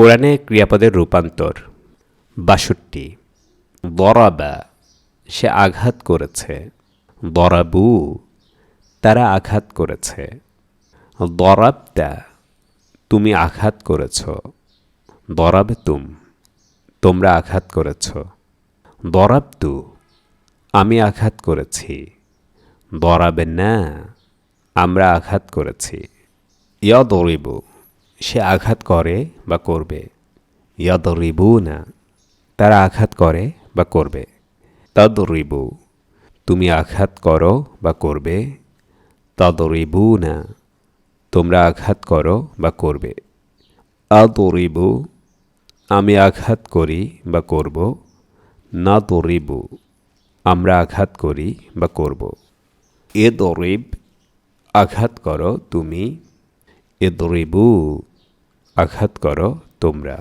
কোরআনে ক্রিয়াপদের রূপান্তর। বাষট্টি। দরাবা, সে আঘাত করেছে। দরাবু, তারা আঘাত করেছে। দরাবতা, তুমি আঘাত করেছ। দরাবে তুম তোমরা আঘাত করেছ। দরাবতু, আমি আঘাত করেছি। দরাবে না আমরা আঘাত করেছি। ইয়দরিবু সে আঘাত করে বা করবে। ইয়দরিবু না তারা আঘাত করে বা করবে। তদরিবু, তুমি আঘাত করো বা করবে। তদরিবু না তোমরা আঘাত করো বা করবে। আদরিবু, আমি আঘাত করি বা করব। না দরিবু আমরা আঘাত করি বা করব। এ দরিব আঘাত করো তুমি। এ দরিবু আঘাত করো তোমরা।